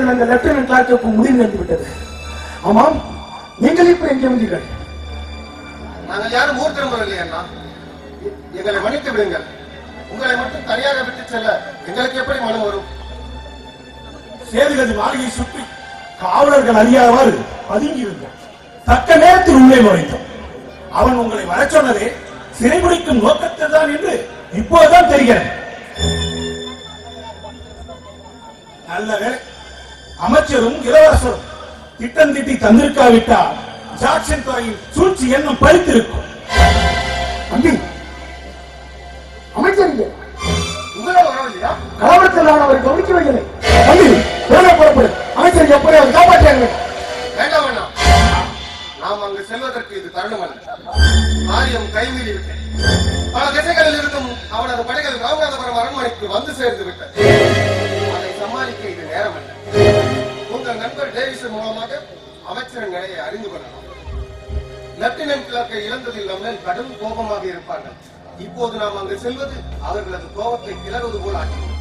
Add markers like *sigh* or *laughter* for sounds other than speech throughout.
நேரத்தில் அந்த lieutenant clerk முடிவு நடந்து விட்டது ஆமாம் நீங்கள் இப்ப எங்கே வந்தீர்கள். நாங்கள் யாரும் ஊர் திரும்பவில்லை அண்ணா. எங்களை மன்னித்து விடுங்கள். உங்களை மட்டும் தனியாக விட்டு செல்ல எங்களுக்கு எப்படி மனம் வரும்? சேதுகதி மாளிகை சுற்றி காவலர்கள் அறியாதவாறு பதுங்கியிருந்தார். தக்க நேரத்தில் உள்ளே நுழைந்தோம். அவன் உங்களை வரச் சொன்னதே சிறைபிடிக்கும் நோக்கத்தில் தான் என்று இப்போதுதான் தெரிகிறது. நல்ல வேலை அமைச்சரும் இளவரசரும் திட்டம் திட்டி தந்திருக்காவிட்டால் ஜாக்சன் துறையின் சூழ்ச்சி எண்ணம் பறித்திருக்கும் தம்பி அமைச்சர் இங்கே. உங்களோட வரவில்லையா கலவரத்தில் நான் அவரை கவனிக்கவில்லை தம்பி உடனே புறப்படு. அமைச்சர் எப்படி அவர் காப்பாற்றாங்க வேண்டாம் அண்ணா நாம் அங்கு செல்வதற்கு இது தருணம் அல்ல காரியம் கைமீறி விட்டேன் பல திசைகளில் இருந்தும் அவனது படைகள் ராமநாதபுரம் அரண்மனைக்கு வந்து சேர்ந்து விட்டது. அதை சமாளிக்க இது நேரம் அல்ல உங்கள் நண்பர் டேவிஸ் மூலமாக அமைச்சர் நிலையை அறிந்து கொள்ளலாம். லெப்டினன்ட் கிளர்க்கை இழந்ததில் நம்ம கடும் கோபமாக இருப்பார்கள். இப்போது நாம் அங்கு செல்வது அவர்களது கோபத்தை கிளறுவது போல் ஆகிறது.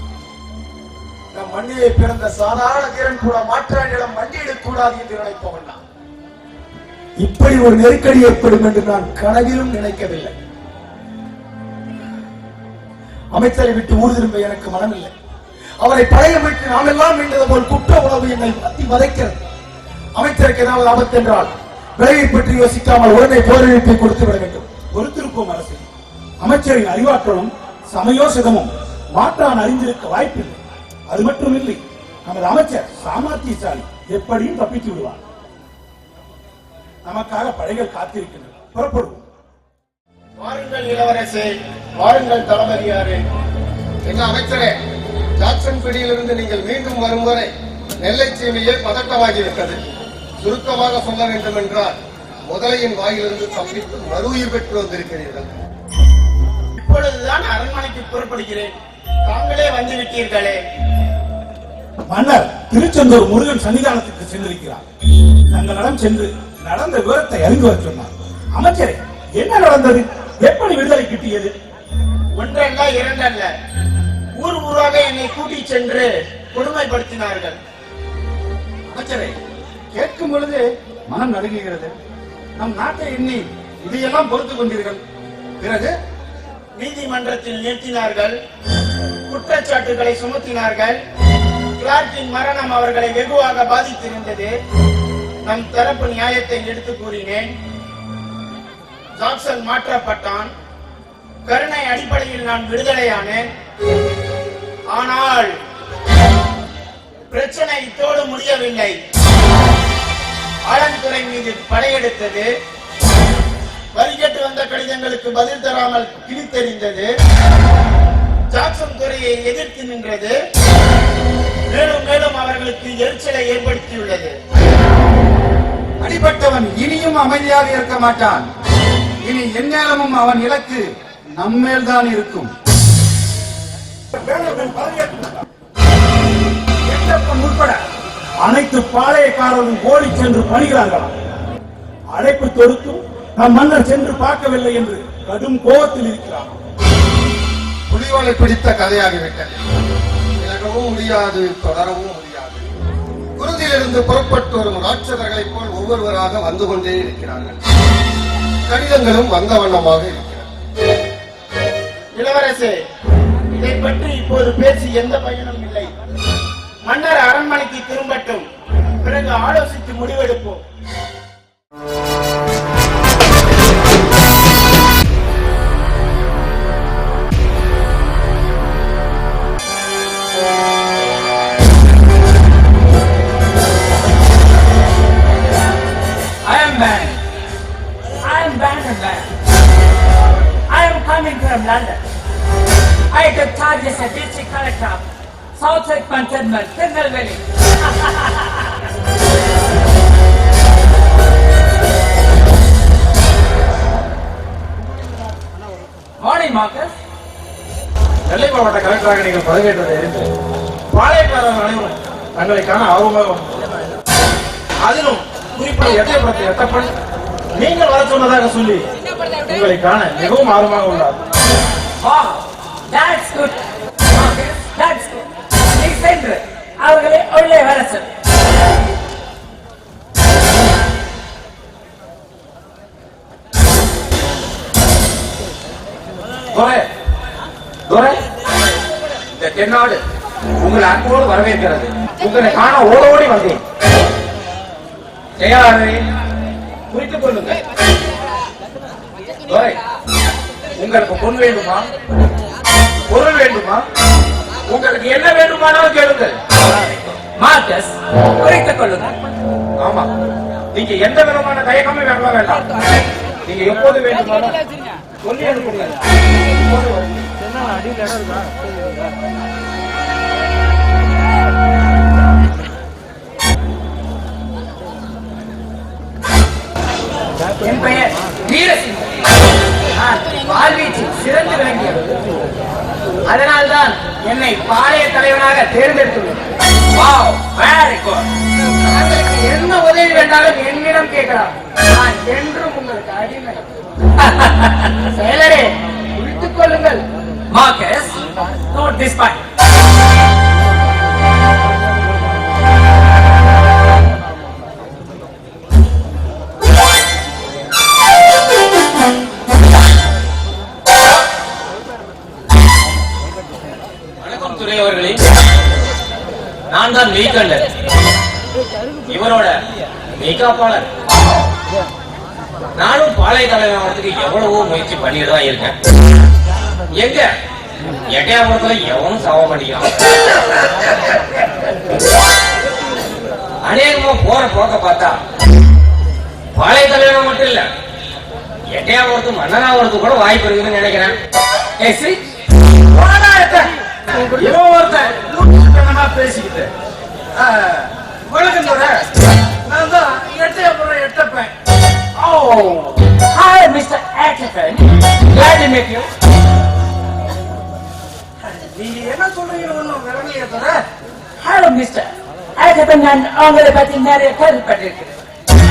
நம் மண்ணிலே பிறந்த சாதாரண வீரன் கூட மாற்றானிடம் மண்டியிடக் கூடாது என்று நினைப்பவன் நான். இப்படி ஒரு நெருக்கடி ஏற்படும் என்று நான் கனவிலும் நினைக்கவில்லை. அமைச்சரை விட்டு ஊர் திரும்ப எனக்கு மனமில்லை. அவரை பழையமைக்கு நாம் எல்லாம் மீண்டது போல் குற்ற உணவு என்னை பத்தி வதைக்கிறது. அமைச்சருக்கு ஏதாவது ஆபத்து என்றால் விலையை பற்றி யோசிக்காமல் உடனே போரழிப்பை கொடுத்து விட வேண்டும். பொறுத்திருப்போம் அரசு. அமைச்சரின் அறிவாற்றலும் சமயோசிதமும் மாற்றான் அறிந்திருக்க வாய்ப்பில்லை. அது மட்டும் இல்லை நமது அமைச்சர் சாமர்த்தியசாலி எப்படியும் தப்பித்து விடுவார். நமக்காக படைகள் காத்திருக்கின்றன. புறப்படுவோம். வாருங்கள் இளவரசே வாருங்கள் தளபதியாரே. எங்க அமைச்சரே ஜாக்சன் பிடியிலிருந்து நீங்கள் மீண்டும் வரும் வரை நெல்லை சீமையே பதட்டமாகிவிட்டது. சுருக்கமாக சொல்ல வேண்டும் என்றால் முதலையின் வாயிலிருந்து தப்பித்து மறு உயிர் பெற்று வந்திருக்கிறீர்கள். இப்பொழுதுதான் அரண்மனைக்கு புறப்படுகிறேன். தாங்களே வந்து விட்டீர்களே மன்னர் திருச்செந்தூர் முருகன் சன்னிதானத்துக்கு சென்றிருக்கிறார். தங்களிடம் சென்று நடந்த விவரத்தை அறிந்து வர சொன்னார். அமைச்சரே என்ன நடந்தது? எப்படி விடுதலை கிட்டியது? ஒன்றல்ல இரண்டல்ல. ஊர் என்னை கூட்டிச் சென்று கொடுமைப்படுத்தினார்கள். அமைச்சரே கேட்கும் பொழுது மனம் நடுங்குகிறது. நம் நாட்டை எண்ணி இதையெல்லாம் பொறுத்து கொண்டீர்கள். பிறகு நீதிமன்றத்தில் நிறுத்தினார்கள். குற்றச்சாட்டுகளை சுமத்தினார்கள். கிளார்க்கின் மரணம் அவர்களை வெகுவாக பாதித்திருந்தது. நம் தரப்பு நியாயத்தை எடுத்து கூறினேன். ஜாக்சன் மாற்றப்பட்டான். கருணை அடிப்படையில் நான் விடுதலையானேன். ஆனால் பிரச்சனை இத்தோடு முடியவில்லை. ஆலந்துறை மீது படையெடுத்தது. வரிகட்டு வந்த கடிதங்களுக்கு பதில் தராமல் கிழித்தெறிந்தது. ஜாக்சன் துறையை எதிர்த்து நின்றது. மேலும் மேலும் அவர்களுக்கு எரிச்சலை ஏற்படுத்தியுள்ளது. அடிபட்டவன் இனியும் அமைதியாக இருக்க மாட்டான். இனி எந்நேரமும் அவன் இலக்கு நம்மேல்தான் இருக்கும். உட்பட அனைத்து பாளையக்காரரும் ஓடி சென்று பணிகிறார்களாம் அழைப்பு தொடுத்தும் நம் மன்னர் சென்று பார்க்கவில்லை என்று கடும் கோபத்தில் இருக்கிறார். புலிவாலை பிடித்த கதையாகிவிட்டது. விலகவும் முடியாது தொடரவும் முடியாது. குருதியிலிருந்து புறப்பட்டு வரும் ராட்சதர்களைப் போல் ஒவ்வொருவராக வந்து கொண்டே இருக்கிறார்கள். கடிதங்களும் வந்த வண்ணமாக இருக்கிறது. இளவரசே இதை பற்றி இப்போது பேசி எந்த பயனும் இல்லை. மன்னர் அரண்மனைக்கு திரும்பட்டும். பிறகு ஆலோசித்து முடிவெடுப்போம். Marcus. நெல்லை மாவட்ட கலெக்டராக நீங்கள் பதவியேற்றதை அறிந்து பாளையக்காரர்கள் அனைவரும் தங்களை காண ஆர்வமாக. அதிலும் குறிப்பாக எட்டயபுரத்தை எட்டப்பன் நீங்கள் வர சொன்னதாக சொல்லி உங்களை காண மிகவும் ஆர்வமாக உள்ளார் அவர்களை உள்ளே வர சொல் தென்னாடு உங்களை அன்போடு வரவேற்கிறது. உங்களை காண ஓடோடி வந்தேன். ஜெயாரே குறித்துக் கொள்ளுங்க உங்களுக்கு பொன் வேண்டுமா? பொருள் வேண்டுமா? உங்களுக்கு என்ன வேண்டுமானாலும் கேளுங்கள். மார்க்கஸ் குறித்துக் கொள்ளுங்கள். ஆமா. நீங்க எந்த விதமான தயக்கமே வேண்டாம் வேண்டாம். நீங்க எப்போது வேண்டுமானாலும் சொல்லி அனுப்புங்க என் பெயர் வீரசிங். நான் வாழ்வீச்சில் சிறந்து விளங்கியவர் அதனால்தான் என்னை பாளைய தலைவனாக தேர்ந்தெடுத்துள்ளேன். என்ன உதவி வேண்டாலும் என்னிடம் கேட்கலாம். நான் என்றும் உங்களுக்கு அடிமை. *laughs* செயலரே குறித்துக் கொள்ளுங்கள். Marcus, not this பாயிண்ட் அவர்களே. நான் தான் மெய்கண்டர் இவரோட மெய்காப்பாளர் நானும் பாளைய தலைவரத்துக்கு எவ்வளவோ முயற்சி பண்ணிட்டு தான் இருக்கேன். எங்க? எட்டையாபுரத்துல எவனும் சாவ மாட்டேங்கிறான் அநேகமா போற போக்க பார்த்தா பாளைய தலைவரம் மட்டும் இல்ல எட்டையாபுரத்து மன்னனாவதுக்கு கூட வாய்ப்பு இருக்குன்னு நினைக்கிறேன். பேசிக்கிட்டு. ஆ, வணக்கம் நான் தான் Ettayapuram எட்டப்பேன். Oh, hi, Mr. Atherton. Glad to meet you. Mr. Atherton. நான் உங்களை பத்தி நிறைய கேள்விப்பட்டிருக்கிறேன்.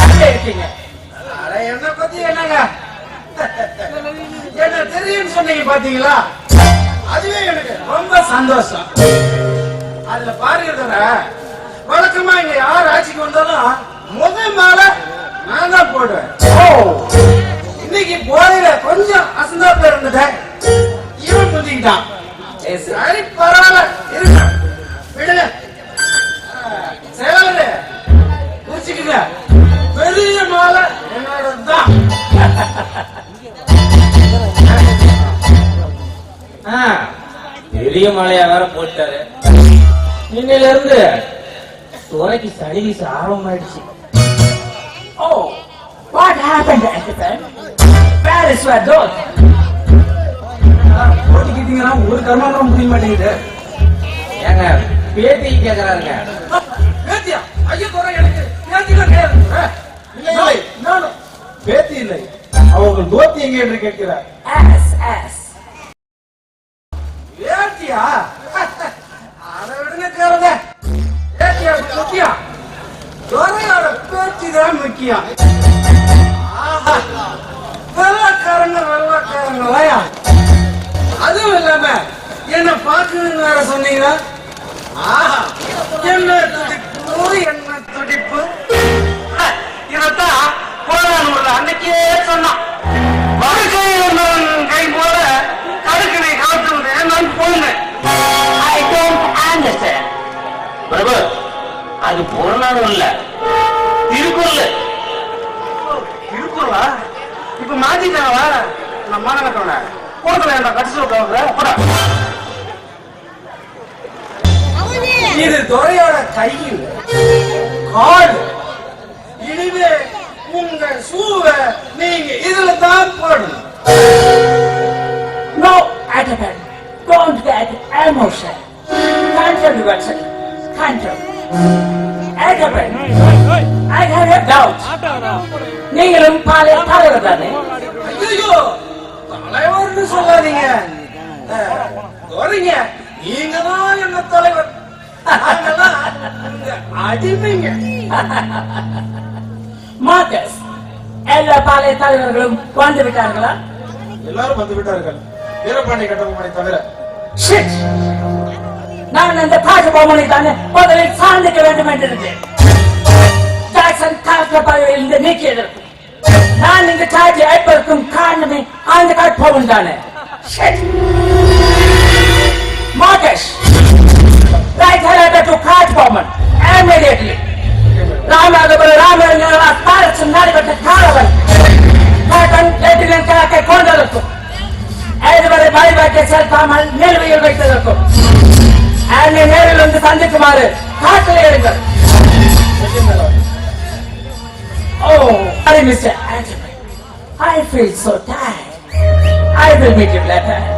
எப்படி இருக்கீங்க. என்ன பத்தி என்னங்க? என்ன தெரியும்னு சொன்னீங்க பாத்தீங்களா? அதுவே எனக்கு ரொம்ப சந்தோஷம். அதுல பாருங்க வழக்கமா இங்க யார் ஆட்சிக்கு வந்தாலும் முதல் மாலை நான் தான் போடுவேன். இன்னைக்கு போதையில கொஞ்சம் அசந்தாப்புல இருந்தத இவன் புரிஞ்சுக்கிட்டான் சரி பரவாயில்ல இருங்க. விடுங்க. செயலாளரு புரிச்சுக்குங்க பெரிய மாலை என்னோட தான் ஆ, பெரிய மழையா வேற போட்டாரு. இன்னையில இருந்து துறைக்கு சளி ஆரம்பமாயிடுச்சு. happened, Atherton? Where is your daughter? போட்டிக்கிட்டீங்கன்னா ஒரு கர்மாந்திரம் முடிய மாட்டேங்குது. ஏங்க பேத்தி கேக்குறாருங்க பேத்தியா ஐயோ குறை எனக்கு. பேத்திலாம் கிடையாது பேத்தி இல்லை அவங்க தோத்தி எங்க என்று கேட்கிறார். ஏத்தியா அதை விடுங்க கேளுங்க. ஏத்தியா முக்கியம் துறையோட பேச்சு தான் முக்கியம். ஆஹா, வெள்ளைக்காரங்க வெள்ளைக்காரங்களையா அதுவும் இல்லாம என்ன பார்க்கணும்னு வேற சொன்னீங்கன்னா என்ன துடிப்பு? என்ன துடிப்பு? இதைத்தான் போரானூர்ல அன்னைக்கே சொன்னான். கை போல கடுக்கனை காத்துவது நான் போனேன். I don't understand. பிரபு அது புறநானூறு கையில் கால் இனிமே உங்க சூவை நீங்க இதுல தான் போடணும் No, Atherton. Don't get emotional. Control yourself. Control. Atherton. I have a doubt. நீங்களும் பாலை தலைவர் தானே அடிமைங்க. மார்க்கஸ் எல்லா பாலை தலைவர்களும் வந்து விட்டார்களா? எல்லாரும் வந்து விட்டார்கள். வீரபாண்டி கட்டபொம்மனை தவிர! நான் அந்த ராஜபவனை தானே முதலில் சார்ந்திக்க வேண்டும் என்றிருந்தேன் ஜாக்சன் காற்ற பதவியிலிருந்து நீக்கியதற்கு. நான் இந்த சார்ஜை அழைப்பதற்கும் காரணமே அந்த காட்பவன் தானே. immediately. Rama, the Rama, and your last and not even a caravan. That and letting and Kaka Kondalako. Everybody buy back yourself, Rama, never will wait till the And in Eril and the Sunday tomorrow, heartily Oh, sorry, Mr. Angela. I feel so tired. I will meet you later.